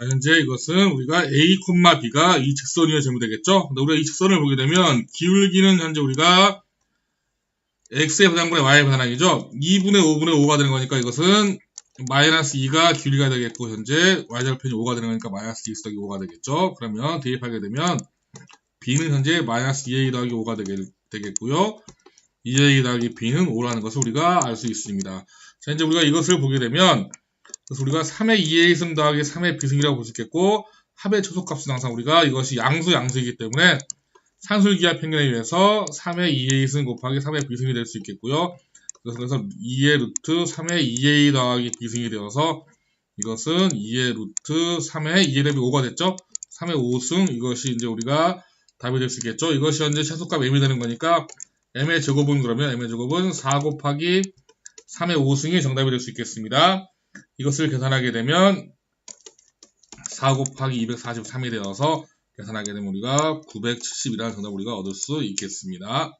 현재 이것은 우리가 A, B가 이 직선이어 제무 되겠죠? 근데 우리가 이 직선을 보게 되면 기울기는 현재 우리가 x의 분양분의 y의 분양이죠. 2분의 5분의 5가 되는 거니까 이것은 마이너스 2가 기울기가 되겠고 현재 y절편이 5가 되는 거니까 마이너스 2x 더하기 5가 되겠죠. 그러면 대입하게 되면 b는 현재 마이너스 2a 더하기 5가 되겠, 고요 2a 더하기 b는 5라는 것을 우리가 알 수 있습니다. 자, 이제 우리가 이것을 보게 되면 그래서 우리가 3의 2a 승 더하기 3의 b승이라고 볼 수 있겠고 합의 초속값은 항상 우리가 이것이 양수 양수이기 때문에 산술기하 평균에 의해서 3의 2a 승 곱하기 3의 b승이 될 수 있겠고요. 그래서 2의 루트 3의 2a 더하기 b승이 되어서 이것은 2의 루트 3의 2의 대비 5가 됐죠. 3의 5승 이것이 이제 우리가 답이 될 수 있겠죠. 이것이 현재 최소값 m이 되는 거니까 m의 제곱은 그러면 m의 제곱은 4 곱하기 3의 5승이 정답이 될 수 있겠습니다. 이것을 계산하게 되면 4 곱하기 243이 되어서 계산하게 되면 우리가 970이라는 정답을 우리가 얻을 수 있겠습니다.